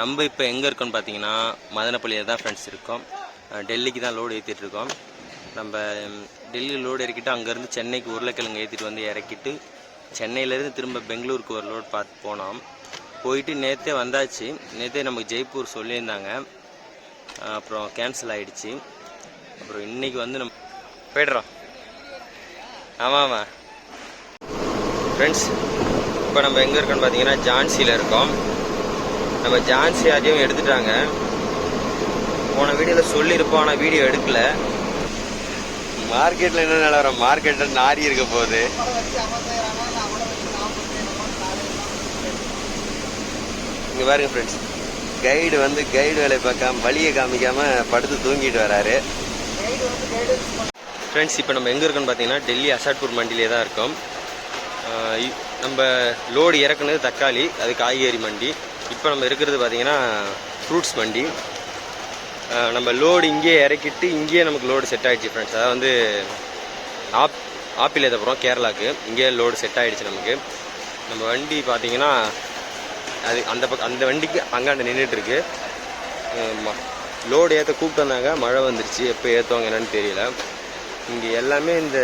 நம்ம இப்போ எங்கே இருக்கோம்னு பார்த்தீங்கன்னா மதனப்பள்ளியில் தான் ஃப்ரெண்ட்ஸ் இருக்கோம். டெல்லிக்கு தான் லோடு ஏற்றிட்டு இருக்கோம். நம்ம டெல்லியில் டெல்லி லோடு இறக்கிட்டு அங்கேருந்து சென்னைக்கு உருளைக்கிழங்கு ஏற்றிட்டு வந்து இறக்கிட்டு சென்னையிலேருந்து திரும்ப பெங்களூருக்கு ஒரு லோடு பார்த்து போனோம். போயிட்டு நேற்றே வந்தாச்சு. நேற்றே நமக்கு ஜெய்ப்பூர் சொல்லியிருந்தாங்க. அப்புறம் கேன்சல் ஆகிடுச்சு அப்புறம் இன்றைக்கி வந்து நம்ம போய்டுறோம். ஆமாம் ஆமாம் ஃப்ரெண்ட்ஸ் இப்போ நம்ம எங்கே இருக்கோம்னு பார்த்தீங்கன்னா ஜான்சியில் இருக்கோம். நம்ம ஜான்சி அதையும் எடுத்துட்டாங்க. போன வீடியோவில் சொல்லியிருப்போம் ஆனால் வீடியோ எடுக்கல. மார்க்கெட்டில் என்ன நிலவரம் மார்க்கெட்டில் நாரி இருக்க போகுது. இங்கே பாருங்க ஃப்ரெண்ட்ஸ் கைடு வந்து கைடு வேலையை பார்க்காம வழியை காமிக்காம படுத்து தூங்கிட்டு வராரு. ஃப்ரெண்ட்ஸ் இப்போ நம்ம எங்கே இருக்கோம்னு பார்த்தீங்கன்னா டெல்லி அசாட்பூர் மண்டியிலே தான் இருக்கோம். நம்ம லோடு இறக்குனது தக்காளி அது காய்கறி மண்டி. இப்போ நம்ம இருக்கிறது பார்த்தீங்கன்னா ஃப்ரூட்ஸ் மண்டி நம்ம லோடு இங்கேயே இறக்கிட்டு இங்கேயே நமக்கு லோடு செட் ஆயிடுச்சு ஃப்ரெண்ட்ஸ் அதாவது வந்து ஆப் ஆப்பிள் ஏற்ற போகிறோம் கேரளாக்கு. இங்கேயே லோடு செட் ஆகிடுச்சு நமக்கு. நம்ம வண்டி பார்த்தீங்கன்னா அது அந்த பக்கம் அந்த வண்டிக்கு அங்காண்ட நின்றுட்டுருக்கு லோடு ஏற்ற கூப்பிட்டு வந்தாங்க. மழை வந்துருச்சு. எப்போ ஏற்றுவாங்க என்னன்னு தெரியல. இங்கே எல்லாமே இந்த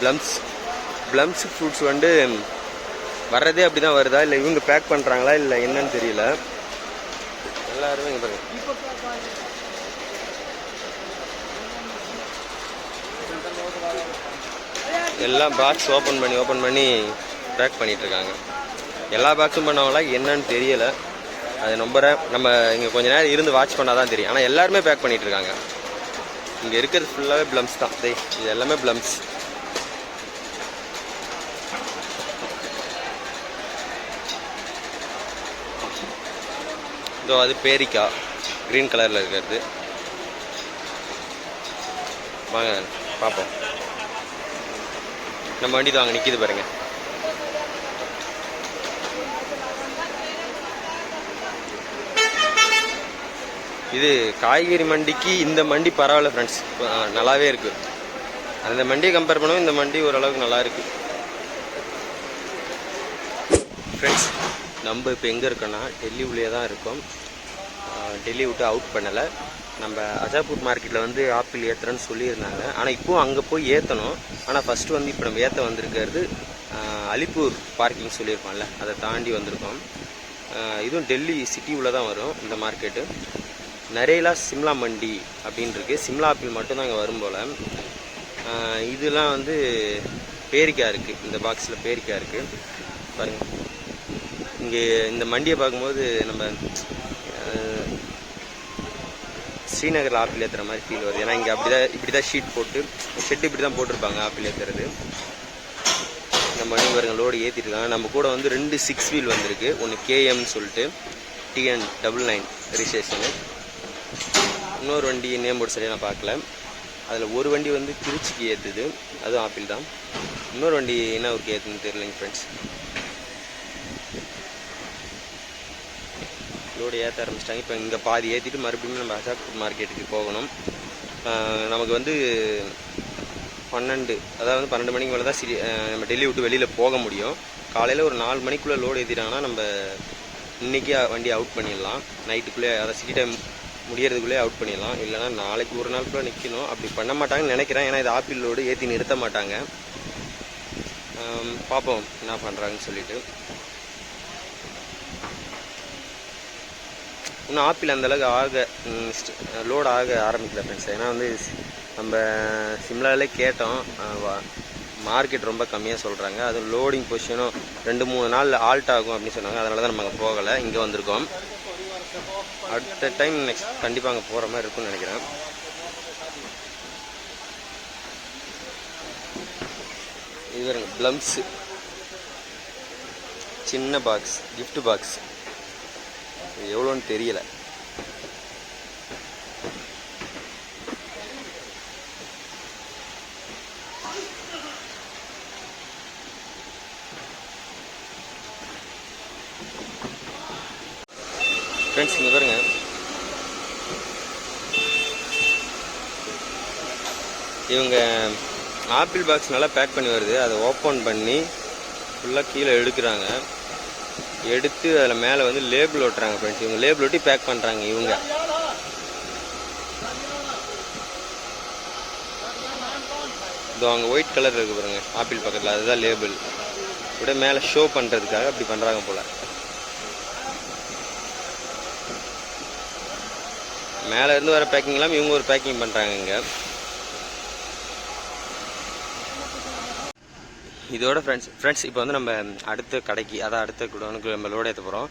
ப்ளம்ஸ் ப்ளம்ஸ் ஃப்ரூட்ஸ் வந்து வர்றதே அப்படி தான் வருதா? இல்லை இவங்க பேக் பண்ணுறாங்களா இல்லை என்னன்னு தெரியல. எல்லாருமே இங்கே பாருங்க. எல்லாம் பாக்ஸ் ஓப்பன் பண்ணி ஓப்பன் பண்ணி பேக் பண்ணிட்டு இருக்காங்க. எல்லா பாக்ஸும் பண்ணவங்களா என்னன்னு தெரியல. அது ரே- நம்ம இங்கே கொஞ்ச நேரம் இருந்து வாட்ச் பண்ணால் தான் தெரியும். ஆனால் எல்லாருமே பேக் பண்ணிட்டு இருக்காங்க. இங்கே இருக்கிறது ஃபுல்லாகவே ப்ளம்ஸ் தான். இது எல்லாமே ப்ளம்ஸ் இதோ அது பேரிக்கா. க்ரீன் கலரில் இருக்கிறது. வாங்க பார்ப்போம். நம்ம வண்டி வாங்க நிற்கிது பாருங்க. இது காய்கறி மண்டிக்கு இந்த மண்டி பரவாயில்ல ஃப்ரெண்ட்ஸ் நல்லாவே இருக்கு. அந்த மண்டியை கம்பேர் பண்ணவும் இந்த மண்டி ஓரளவுக்கு நல்லா இருக்கு. ஃப்ரெண்ட்ஸ் நம்ம இப்போ எங்கே இருக்கோன்னா டெல்லி உள்ளே தான் இருக்கோம். டெல்லி விட்டு அவுட் பண்ணலை. நம்ம அஜாப்பூர் மார்க்கெட்டில் வந்து ஆப்பிள் ஏற்றுறேன்னு சொல்லியிருந்தாங்க. ஆனால் இப்போது அங்கே போய் ஏற்றணும் ஆனால் ஃபஸ்ட்டு வந்து இப்போ நம்ம ஏற்ற வந்திருக்கிறது அலிப்பூர் பார்க்கிங் சொல்லியிருப்பான்ல அதை தாண்டி வந்திருக்கோம். இதுவும் டெல்லி சிட்டி உள்ள தான் வரும் இந்த மார்க்கெட்டு நரேலா சிம்லா மண்டி அப்படின்னு இருக்குது சிம்லா ஆப்பிள் மட்டும்தான் இங்கே வரும் போல். இதெல்லாம் வந்து பேரிக்காய் இருக்குது இந்த பாக்ஸில் பேரிக்காய் இருக்குது பாருங்கள் இங்கே இந்த மண்டியை பார்க்கும்போது நம்ம ஸ்ரீநகரில் ஆப்பிள் ஏற்றுற மாதிரி ஃபீல் வருது. ஏன்னா இங்கே அப்படி தான் இப்படி தான் ஷீட் போட்டு ஷெட் இப்படி தான் போட்டிருப்பாங்க ஆப்பிள் ஏற்றுறது நம்ம மணி லோடு ஏற்றிட்டு இருக்காங்க. நம்ம கூட வந்து ரெண்டு சிக்ஸ் வீல் வந்திருக்கு. ஒன்று கேஎம்னு சொல்லிட்டு டிஎன் டபுள் நைன் ரிஜிஸ்ட்ரேஷனு இன்னொரு வண்டி நேம் போர்டு சரியாக நான் பார்க்கல. அதில் ஒரு வண்டி வந்து திருச்சிக்கு ஏற்றுது அதுவும் ஆப்பிள் தான். இன்னொரு வண்டி என்ன ஊருக்கு ஏற்றுன்னு தெரியலைங்க ஃப்ரெண்ட்ஸ் லோடு ஏற்ற ஆரம்பிச்சிட்டாங்க. இப்போ இங்கே பாதி ஏற்றிட்டு மறுபடியும் நம்ம அசாக்பூர் மார்க்கெட்டுக்கு போகணும். நமக்கு வந்து பன்னெண்டு அதாவது பன்னெண்டு மணிக்கு மேலே தான் சிரி நம்ம டெல்லி விட்டு வெளியில் போக முடியும். காலையில் ஒரு நாலு மணிக்குள்ளே லோடு ஏற்றிட்டாங்கன்னா நம்ம இன்றைக்கி வண்டி அவுட் பண்ணிடலாம். நைட்டுக்குள்ளே அதை சிட்டி டைம் முடியறதுக்குள்ளே அவுட் பண்ணிடலாம். இல்லைன்னா நாளைக்கு ஒரு நாளுக்குள்ளே நிற்கணும் அப்படி பண்ண மாட்டாங்கன்னு நினைக்கிறேன். ஏன்னா இது ஆப்பிள் லோடு ஏற்றி நிறுத்த மாட்டாங்க. பார்ப்போம் என்ன பண்ணுறாங்கன்னு சொல்லிட்டு. இன்னும் ஆப்பிள் அந்த அளவுக்கு ஆக லோட் ஆக ஆரம்பிக்கல ஃப்ரெண்ட்ஸ் ஏன்னா வந்து நம்ம சிம்லாவிலே கேட்டோம். மார்க்கெட் ரொம்ப கம்மியாக சொல்கிறாங்க அது லோடிங் பொசிஷனும் ரெண்டு மூணு நாள் ஆல்ட் ஆகும் அப்படின்னு சொன்னாங்க. அதனால தான் நம்ம அங்கே போகலை. இங்கே வந்திருக்கோம். அடுத்த டைம் நெக்ஸ்ட் கண்டிப்பாக அங்கே போகிற மாதிரி இருக்கும்னு நினைக்கிறேன். இது ப்ளம்ஸு சின்ன பாக்ஸ் கிஃப்ட் பாக்ஸ் எவ்வளோன்னு தெரியல. ஃப்ரெண்ட்ஸ் இங்கே பாருங்க. இவங்க ஆப்பிள் பாக்ஸ் நல்லா பேக் பண்ணி வருது. அதை ஓப்பன் பண்ணி ஃபுல்லாக கீழே எடுக்கிறாங்க. எடுத்து அதில் மேலே வந்து லேபிள் ஒட்டுறாங்க ஃப்ரெண்ட்ஸ் இவங்க லேபிள் ஒட்டி பேக் பண்ணுறாங்க இவங்க. இதோ அங்கே ஒயிட் கலர் இருக்கு பாருங்க. ஆப்பிள் பக்கத்தில் அதுதான் லேபிள் இப்படி மேலே ஷோ பண்ணுறதுக்காக அப்படி பண்ணுறாங்க போல். மேலே இருந்து வர பேக்கிங் இல்லாமல் இவங்க ஒரு பேக்கிங் பண்ணுறாங்க இங்கே. இதோட ஃப்ரெண்ட்ஸ் ஃப்ரெண்ட்ஸ் இப்போ வந்து நம்ம அடுத்த கடைக்கு அதான் அடுத்த குடோனுக்கு நம்ம லோடு ஏற்ற போகிறோம்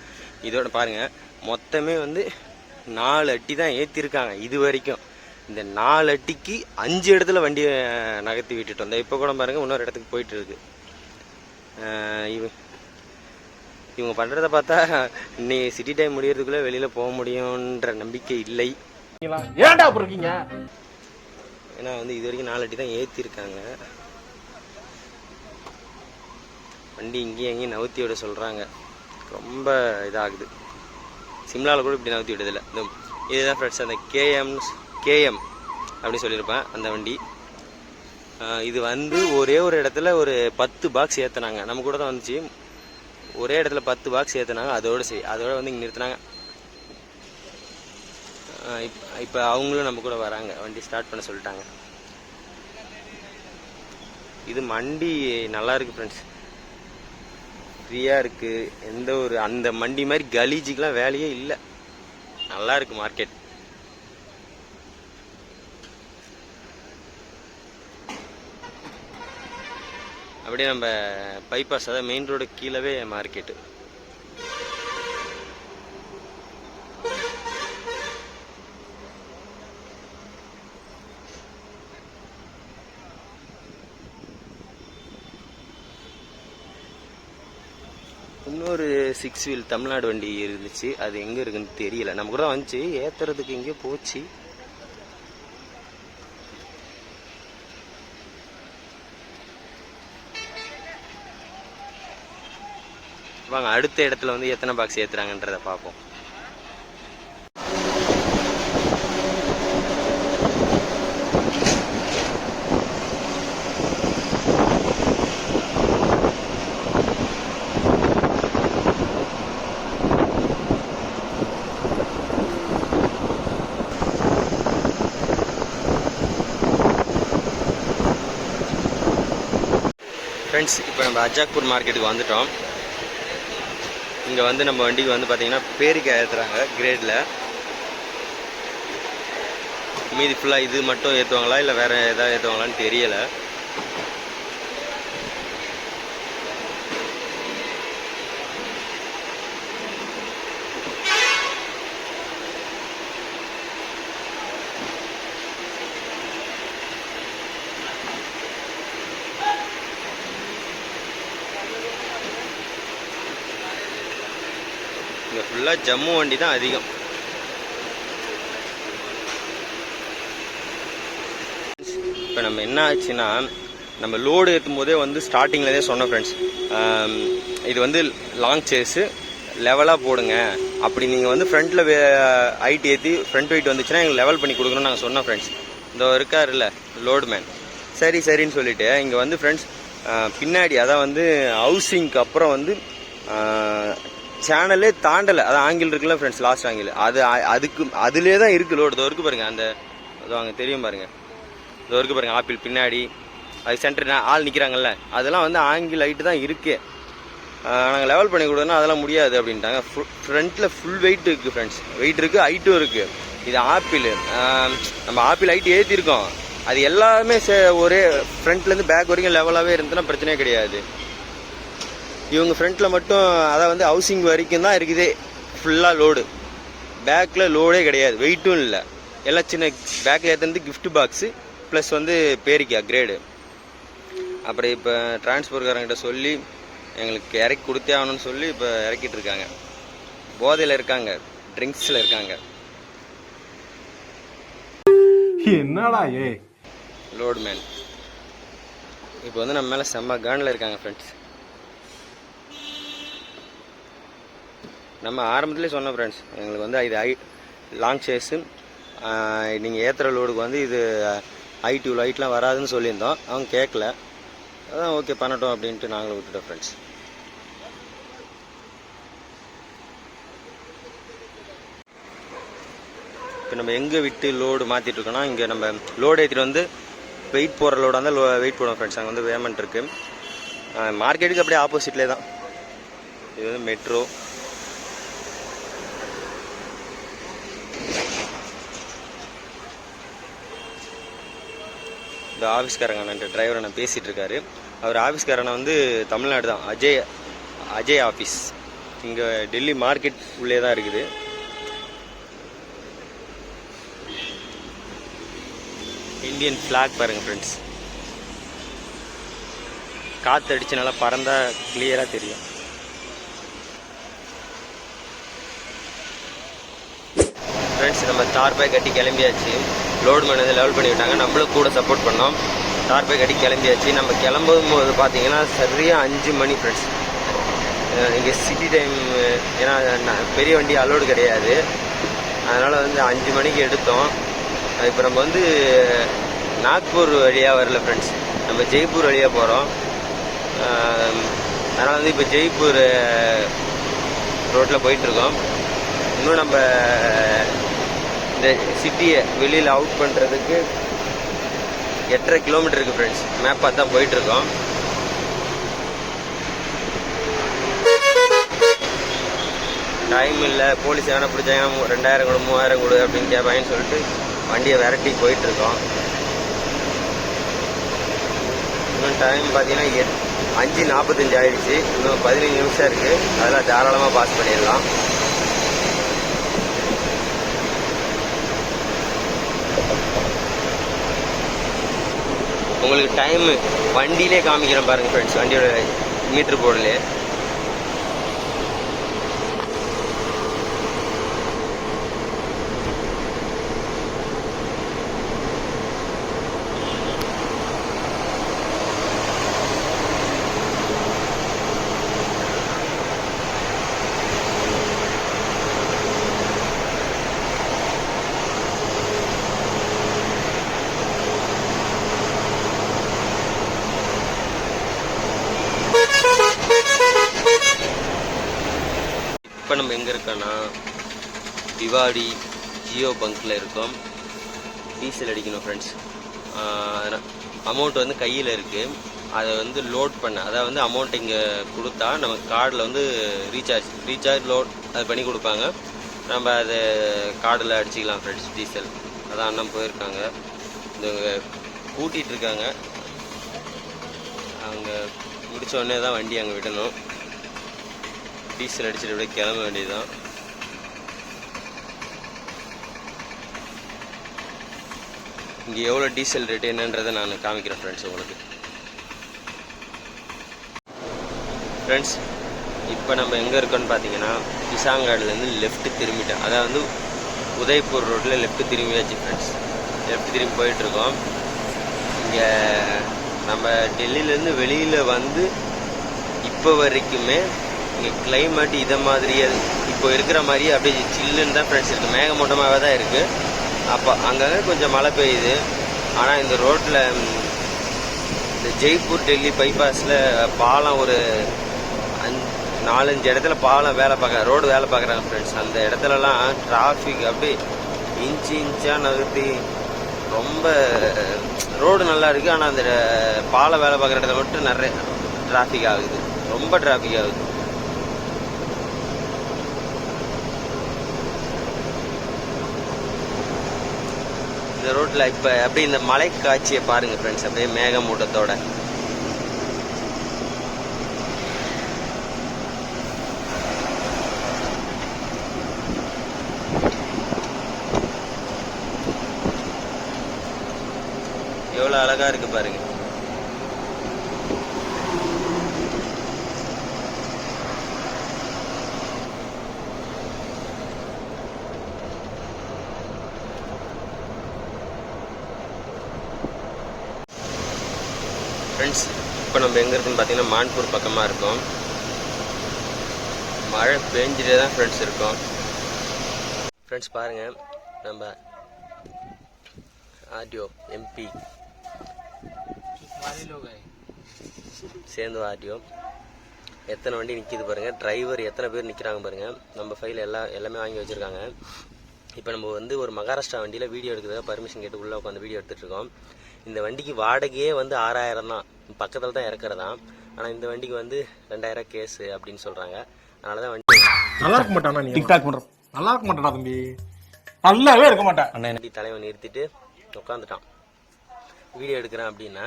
இதோட பாருங்கள் மொத்தமே வந்து நாலு அட்டி தான் ஏற்றிருக்காங்க இது வரைக்கும். இந்த நாலு அட்டிக்கு அஞ்சு இடத்துல வண்டியை நகர்த்தி விட்டுட்டு வந்தேன் இப்போ கூட பாருங்கள் இன்னொரு இடத்துக்கு போயிட்டு இருக்கு இவ இவங்க பண்ணுறத பார்த்தா இன்னைக்கு சிட்டி டைம் முடியறதுக்குள்ளே வெளியில் போக முடியுன்ற நம்பிக்கை இல்லை. ஏன்டா இருக்கீங்க? ஏன்னா வந்து இது வரைக்கும் நாலு அட்டி தான் ஏற்றிருக்காங்க வண்டி இங்கேயும் எங்கேயும் நவுத்தி விட சொல்கிறாங்க ரொம்ப இதாகுது. சிம்லாவில் கூட இப்படி நவுத்தி விடுதில்ல இந்த இதுதான் ஃப்ரெண்ட்ஸ் அந்த கேஎம் கேஎம் அப்படி சொல்லியிருப்பேன் அந்த வண்டி. இது வந்து ஒரே ஒரு இடத்துல ஒரு பத்து பாக்ஸ் ஏற்றுனாங்க நம்ம கூட தான் வந்துச்சு. ஒரே இடத்துல பத்து பாக்ஸ் ஏற்றுனாங்க அதோட சரி அதோட வந்து இங்கே நிறுத்தினாங்க. இப்போ அவங்களும் நம்ம கூட வராங்க. வண்டி ஸ்டார்ட் பண்ண சொல்லிட்டாங்க. இது மண்டி நல்லா இருக்கு ஃப்ரெண்ட்ஸ் ஃப்ரீயாக இருக்குது எந்த ஒரு அந்த மண்டி மாதிரி கலீஜுக்கெலாம் வேலையே இல்லை. நல்லா இருக்கு மார்க்கெட் அப்படியே நம்ம பைபாஸ் அதாவது மெயின் ரோடு கீழவே மார்க்கெட்டு இன்னொரு சிக்ஸ் வீல் தமிழ்நாடு வண்டி இருந்துச்சு. அது எங்கே இருக்குன்னு தெரியல. நம்ம கூட வந்துச்சு. ஏற்றுறதுக்கு எங்கேயோ போச்சு. வாங்க அடுத்த இடத்துல வந்து எத்தனை பாக்ஸ் ஏத்துறாங்கன்றத பார்ப்போம். ஃப்ரெண்ட்ஸ் இப்போ நம்ம அஜாக்பூர் மார்க்கெட்டுக்கு வந்துட்டோம். இங்கே வந்து நம்ம வண்டிக்கு வந்து பார்த்தீங்கன்னா பேரிக்காய் ஏற்றுறாங்க கிரேடில் மீதி ஃபுல்லாக இது மட்டும் ஏற்றுவாங்களா இல்லை வேறு எதாவது ஏற்றுவாங்களான்னு தெரியலை இங்கே ஃபுல்லாக ஜம்மு வண்டி தான் அதிகம். இப்போ நம்ம என்ன ஆச்சுன்னா நம்ம லோடு ஏற்றும் போதே வந்து ஸ்டார்டிங்லேயே சொன்னோம் ஃப்ரெண்ட்ஸ் இது வந்து லாங் சேஸு லெவலாக போடுங்க. அப்படி நீங்கள் வந்து ஃப்ரண்ட்டில் ஹைட் ஏற்றி ஃப்ரண்ட் வெயிட் வந்துச்சுன்னா எங்களுக்கு லெவல் பண்ணி கொடுக்கணும்னு நாங்கள் சொன்னோம் ஃப்ரெண்ட்ஸ் இந்த இருக்காருல்ல லோடு மேன் சரி சரின்னு சொல்லிட்டு இங்கே வந்து ஃப்ரெண்ட்ஸ் பின்னாடி அதான் வந்து ஹவுசிங்க்கு அப்புறம் வந்து சேனலே தாண்டலை. அது ஆங்கிள் இருக்குல்ல ஃப்ரெண்ட்ஸ் லாஸ்ட் ஆங்கிள் அது அதுக்கு அதுலேயே தான் இருக்குது லோடு இதோ இருக்கு பாருங்க அந்த இதோ அங்கே தெரியும் பாருங்க. இதோ இருக்கு பாருங்க ஆப்பிள் பின்னாடி. அது சென்டர் ஆள் நிற்கிறாங்கல்ல அதெல்லாம் வந்து ஆங்கிள் ஹைட்டு தான் இருக்கு. நாங்கள் லெவல் பண்ணி கொடுத்தோம்னா அதெல்லாம் முடியாது அப்படின்ட்டாங்க. ஃப்ரண்ட்டில் ஃபுல் வெயிட் இருக்குது ஃப்ரெண்ட்ஸ் வெயிட் இருக்குது ஹைட்டும் இருக்குது இது ஆப்பிள். நம்ம ஆப்பிள் ஹைட் ஏற்றிருக்கோம் அது எல்லாமே சே- ஒரே ஃப்ரண்ட்லேருந்து பேக் வரைக்கும் லெவலாகவே இருந்ததுன்னா பிரச்சனையே கிடையாது. இவங்க ஃப்ரண்ட்டில் மட்டும் அதான் வந்து ஹவுசிங் வரைக்கும் தான் இருக்குதே. ஃபுல்லாக லோடு பேக்கில் லோடே கிடையாது. வெயிட்டும் இல்லை. எல்லாம் சின்ன பேக்கில் ஏற்றுனது gift பாக்ஸு ப்ளஸ் வந்து பேரிக்கா கிரேடு அப்புறம் இப்போ டிரான்ஸ்போர்ட்காரங்கிட்ட சொல்லி எங்களுக்கு இறக்கி கொடுத்தே ஆகணும்னு சொல்லி இப்போ இறக்கிட்டு இருக்காங்க. போதையில் இருக்காங்க. ட்ரிங்க்ஸில் இருக்காங்க. என்னடா ஏ? லோடு மேன் இப்போ வந்து நம்ம மேலே செம்ம கானில் இருக்காங்க ஃப்ரெண்ட்ஸ் நம்ம ஆரம்பத்துலேயே சொன்னோம் ஃப்ரெண்ட்ஸ் எங்களுக்கு வந்து இது ஐ லாங் சேஸு நீங்கள் ஏற்றுற லோடுக்கு வந்து இது ஐ டூ லைட்லாம் வராதுன்னு சொல்லியிருந்தோம். அவங்க கேட்கல. அதான் ஓகே பண்ணட்டும் அப்படின்ட்டு நாங்களும் விட்டுட்டோம் ஃப்ரெண்ட்ஸ் இப்போ நம்ம எங்கே விட்டு லோடு மாற்றிட்டுருக்கோன்னா இங்கே நம்ம லோடு ஏற்றிட்டு வந்து வெயிட் போடுற லோடாக இருந்தால் லோ வெயிட் போடுவோம் ஃப்ரெண்ட்ஸ் அங்கே வந்து வேமெண்ட் இருக்குது மார்க்கெட்டுக்கு அப்படியே ஆப்போசிட்லேயே தான். இது வந்து மெட்ரோ இந்த ஆஃபீஸ்காரங்க அண்ணன் டிரைவர் அண்ணன் பேசிகிட்டு இருக்காரு அவர் ஆஃபீஸ்காரனை வந்து தமிழ்நாடு தான். அஜய் அஜய் ஆஃபீஸ் இங்கே டெல்லி மார்க்கெட் உள்ளே தான் இருக்குது. இந்தியன் ஃப்ளாக் பாருங்க ஃப்ரெண்ட்ஸ் காற்று அடித்து நல்லா பறந்தா கிளியராக தெரியும். ஃப்ரெண்ட்ஸ் நம்ம தார்பாய் கட்டி கிளம்பியாச்சு. லோடு மேன் வந்து லெவல் பண்ணிவிட்டாங்க நம்மளும் கூட சப்போர்ட் பண்ணோம். தார்பாய் கட்டி கிளம்பியாச்சு. நம்ம கிளம்பும் போது பார்த்தீங்கன்னா சரியாக அஞ்சு மணி ஃப்ரெண்ட்ஸ் இங்கே சிட்டி டைம் ஏன்னா பெரிய வண்டி அலோடு கிடையாது. அதனால் வந்து அஞ்சு மணிக்கு எடுத்தோம். இப்போ நம்ம வந்து நாக்பூர் வழியாக வரல ஃப்ரெண்ட்ஸ் நம்ம ஜெய்ப்பூர் வழியாக போகிறோம் அதனால் வந்து இப்போ ஜெய்ப்பூர் ரோட்டில் போயிட்டுருக்கோம் இன்னும் நம்ம இந்த சிட்டியை வெளியில் அவுட் பண்ணுறதுக்கு எட்டரை கிலோமீட்டர் ஃப்ரெண்ட்ஸ் மேப் பார்த்து தான் போயிட்டுருக்கோம். டைம் இல்லை போலீஸ் எவனை பிடிச்சாங்கன்னா ரெண்டாயிரம் கொடு மூவாயிரம் கொடு அப்படின்னு கேட்பாங்கன்னு சொல்லிட்டு வண்டியை விரட்டி போயிட்டுருக்கோம். இன்னும் டைம் பார்த்தீங்கன்னா எட் அஞ்சு நாற்பத்தஞ்சு ஆயிடுச்சு. இன்னும் பதினஞ்சு நிமிஷம் இருக்குது அதெல்லாம் தாராளமாக பாஸ் பண்ணிடலாம். உங்களுக்கு டைமு வண்டியிலே காமிக்கிறேன் பாருங்க ஃப்ரெண்ட்ஸ் வண்டியோட மீட்ரு போர்டிலே இப்போ நம்ம எங்கே இருக்கோன்னா திவாடி ஜியோ பங்க்கில் இருக்கோம். டீசல் அடிக்கணும் ஃப்ரெண்ட்ஸ் அமௌண்ட் வந்து கையில் இருக்குது அதை வந்து லோட் பண்ண அதாவது வந்து அமௌண்ட் இங்கே கொடுத்தா நம்ம கார்டில் வந்து ரீசார்ஜ் ரீசார்ஜ் லோட் அது பண்ணி கொடுப்பாங்க. நம்ம அதை கார்டில் அடிச்சுக்கலாம் ஃப்ரெண்ட்ஸ் டீசல். அதான் அண்ணன் போயிருக்காங்க. இந்த கூட்டிகிட்டு இருக்காங்க. அவங்க உடனே தான் வண்டி அங்கே விடணும். டீசல் அடிச்சுட்டு அப்படியே கிளம்ப வேண்டியதுதான். இங்கே எவ்வளோ டீசல் ரேட் என்னன்றதை நான் காமிக்கிறேன் ஃப்ரெண்ட்ஸ் உங்களுக்கு. ஃப்ரெண்ட்ஸ் இப்போ நம்ம எங்கே இருக்கோம்னு பார்த்தீங்கன்னா கிசாங்காடுலேருந்து லெஃப்ட் திரும்பிட்டேன் அதாவது வந்து உதய்பூர் ரோட்டில் லெஃப்ட் திரும்பியாச்சு ஃப்ரெண்ட்ஸ் லெஃப்ட் திரும்பி போயிட்டுருக்கோம் இங்கே நம்ம டெல்லியிலேருந்து வெளியில் வந்து இப்போ வரைக்குமே கிளைமேட் இதை மாதிரியே இப்போ இருக்கிற மாதிரியே அப்படியே சில்லுன்னு தான் ஃப்ரெண்ட்ஸ் இருக்குது மேகமூட்டமாகவே தான் இருக்குது அப்போ அங்கங்கே கொஞ்சம் மழை பெய்யுது. ஆனால் இந்த ரோட்டில் இந்த ஜெய்ப்பூர் டெல்லி பைபாஸில் பாலம் ஒரு அஞ் நாலஞ்சு இடத்துல பாலம் வேலை பார்க்க ரோடு வேலை பார்க்குறாங்க ஃப்ரெண்ட்ஸ் அந்த இடத்துலலாம் டிராஃபிக் அப்படியே இன்ச்சு இன்ச்சாக நகர்த்தி ரொம்ப ரோடு நல்லா இருக்குது ஆனால் அந்த பாலம் வேலை பார்க்குற இடத்துல மட்டும் நிறைய டிராஃபிக் ஆகுது. ரொம்ப டிராஃபிக் ஆகுது. ரோட்டில் இப்போ அப்படியே இந்த மலை காட்சியை பாருங்கள் ஃப்ரெண்ட்ஸ் அப்படியே மேகமூட்டத்தோட. எவ்வளோ அழகா இருக்கு பாருங்கள் ஃப்ரெண்ட்ஸ் இப்போ நம்ம எங்கே இருக்குன்னு பார்த்தீங்கன்னா மான்பூர் பக்கமாக இருக்கோம். மழை பெஞ்சிட்டே தான் ஃப்ரெண்ட்ஸ் இருக்கோம். ஃப்ரெண்ட்ஸ் பாருங்கள் நம்ம ஆர்டிஓ எம்பி சேர்ந்து ஆர்டிஓ. எத்தனை வண்டி நிற்கிது பாருங்கள் டிரைவர் எத்தனை பேர் நிற்கிறாங்க பாருங்கள் நம்ம ஃபைல் எல்லாம் எல்லாமே வாங்கி வச்சுருக்காங்க. இப்போ நம்ம வந்து ஒரு மகாராஷ்டிரா வண்டியில் வீடியோ எடுக்கிறதா பர்மிஷன் கேட்டு உள்ளே உட்காந்து வீடியோ எடுத்துகிட்டு இருக்கோம். இந்த வண்டிக்கு வாடகையே வந்து ஆறாயிரம் தான். பக்கத்தில் தான் இறக்குறதாம் ஆனால் இந்த வண்டிக்கு வந்து ரெண்டாயிரம் கேஸு அப்படின்னு சொல்கிறாங்க அதனால தான் வண்டி நல்லா இருக்க மாட்டானா நீ? டிக்டாக் நல்லா இருக்க மாட்டாடா தம்பி? நல்லாவே இருக்க மாட்டேன். வண்டி தலைவன் நிறுத்திட்டு உட்காந்துட்டான் வீடியோ எடுக்கிறேன் அப்படின்னா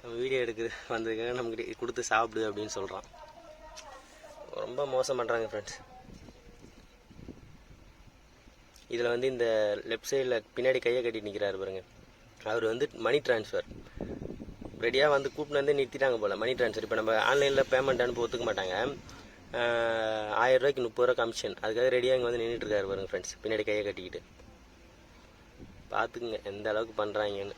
நம்ம வீடியோ எடுக்க வந்ததுக்காக நமக்கு கொடுத்து சாப்பிடு அப்படின்னு சொல்கிறான் ரொம்ப மோசம் பண்ணுறாங்க ஃப்ரெண்ட்ஸ் இதில் வந்து இந்த லெஃப்ட் சைடில் பின்னாடி கையை கட்டி நிற்கிறாரு பாருங்க. அவர் வந்து மணி ட்ரான்ஸ்ஃபர் ரெடியாக வந்து கூப்பிட்டு வந்து நிறுத்திட்டாங்க போல் மணி ட்ரான்ஸ்ஃபர் இப்போ நம்ம ஆன்லைனில் பேமெண்ட் அனுப்ப ஒத்துக்க மாட்டாங்க. ஆயிரம் ரூபாய்க்கு முப்பது ரூபா கமிஷன் அதுக்காக ரெடியாக இங்கே வந்து நின்றுட்டு இருக்காரு பாருங்க ஃப்ரெண்ட்ஸ் பின்னாடி கையை கட்டிக்கிட்டு. பார்த்துக்குங்க எந்த அளவுக்கு பண்ணுறாங்கன்னு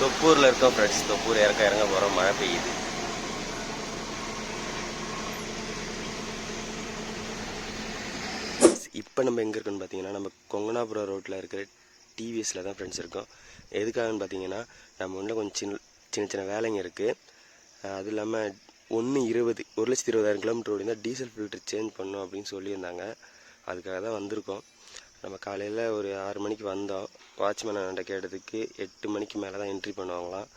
தொப்பூரில் இருக்கோம் ஃப்ரெண்ட்ஸ் தொப்பூர் இறக்க இறங்க போகிறோம் மழை பெய்யுது. இப்போ நம்ம எங்கே இருக்கோம்னு பார்த்தீங்கன்னா நம்ம கொங்கனாபுரம் ரோட்டில் இருக்கிற டிவிஎஸில் தான் ஃப்ரெண்ட்ஸ் இருக்கோம். எதுக்காகன்னு பார்த்தீங்கன்னா நம்ம ஒன்றில் கொஞ்சம் சின்ன சின்ன சின்ன வேலைங்க இருக்குது அது இல்லாமல் ஒன்று இருபது ஒரு லட்சத்தி இருபதாயிரம் கிலோமீட்டர் ஓடி இருந்தால் டீசல் ஃபில்டர் சேஞ்ச் பண்ணோம் அப்படின்னு சொல்லியிருந்தாங்க. அதுக்காக தான் வந்திருக்கோம். நம்ம காலையில் ஒரு ஆறு மணிக்கு வந்தோம். வாட்ச்மேன் அண்ணன்ட்ட கேட்டதுக்கு எட்டு மணிக்கு மேலே தான் என்ட்ரி பண்ணுவாங்களாம்.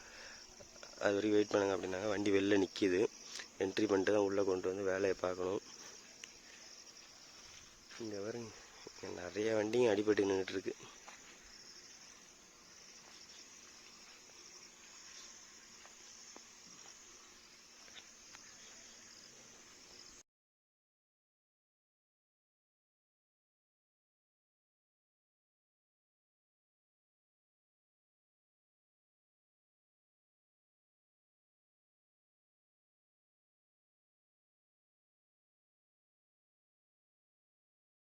அது வரைக்கும் வெயிட் பண்ணுங்க அப்படின்னாங்க. வண்டி வெளில நிற்கிது என்ட்ரி பண்ணிட்டு தான் உள்ளே கொண்டு வந்து வேலையை பார்க்கணும். இங்கே பாருங்க. நிறைய வண்டிங்க அடிபட்டு நின்றுட்டுருக்கு